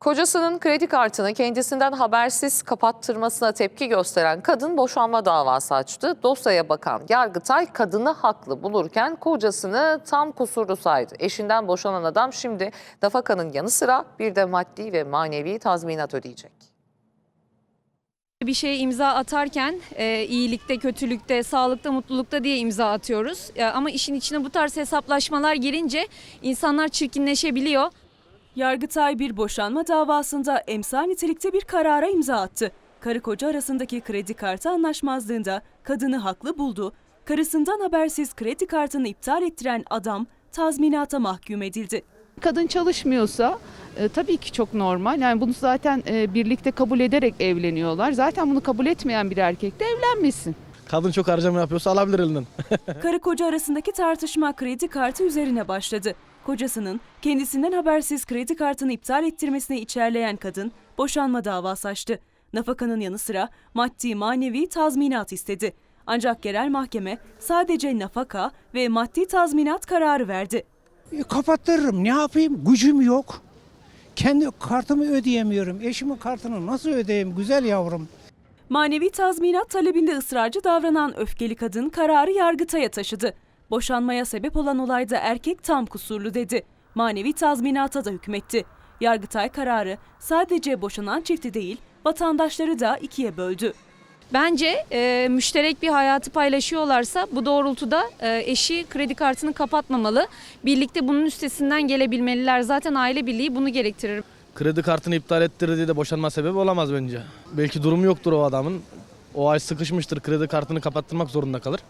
Kocasının kredi kartını kendisinden habersiz kapattırmasına tepki gösteren kadın boşanma davası açtı. Dosyaya bakan Yargıtay kadını haklı bulurken kocasını tam kusurlu saydı. Eşinden boşanan adam şimdi nafakanın yanı sıra bir de maddi ve manevi tazminat ödeyecek. Bir şeye imza atarken e, iyilikte, kötülükte, sağlıkta, mutlulukta diye imza atıyoruz. E, ama işin içine bu tarz hesaplaşmalar girince insanlar çirkinleşebiliyor. Yargıtay bir boşanma davasında emsal nitelikte bir karara imza attı. Karı koca arasındaki kredi kartı anlaşmazlığında kadını haklı buldu. Karısından habersiz kredi kartını iptal ettiren adam tazminata mahkum edildi. Kadın çalışmıyorsa e, tabii ki çok normal. Yani bunu zaten e, birlikte kabul ederek evleniyorlar. Zaten bunu kabul etmeyen bir erkek de evlenmesin. Kadın çok harcama yapıyorsa alabilir elinden. Karı koca arasındaki tartışma kredi kartı üzerine başladı. Kocasının kendisinden habersiz kredi kartını iptal ettirmesini içerleyen kadın boşanma davası açtı. Nafakanın yanı sıra maddi manevi tazminat istedi. Ancak yerel mahkeme sadece nafaka ve maddi tazminat kararı verdi. E, kapattırırım. Ne yapayım? Gücüm yok. Kendi kartımı ödeyemiyorum. Eşimin kartını nasıl ödeyeyim güzel yavrum? Manevi tazminat talebinde ısrarcı davranan öfkeli kadın kararı Yargıtay'a taşıdı. Boşanmaya sebep olan olayda erkek tam kusurlu dedi. Manevi tazminata da hükmetti. Yargıtay kararı sadece boşanan çifti değil, vatandaşları da ikiye böldü. Bence e, müşterek bir hayatı paylaşıyorlarsa bu doğrultuda e, eşi kredi kartını kapatmamalı. Birlikte bunun üstesinden gelebilmeliler. Zaten aile birliği bunu gerektirir. Kredi kartını iptal ettirdiği de boşanma sebebi olamaz bence. Belki durumu yoktur o adamın. O ay sıkışmıştır kredi kartını kapattırmak zorunda kalır.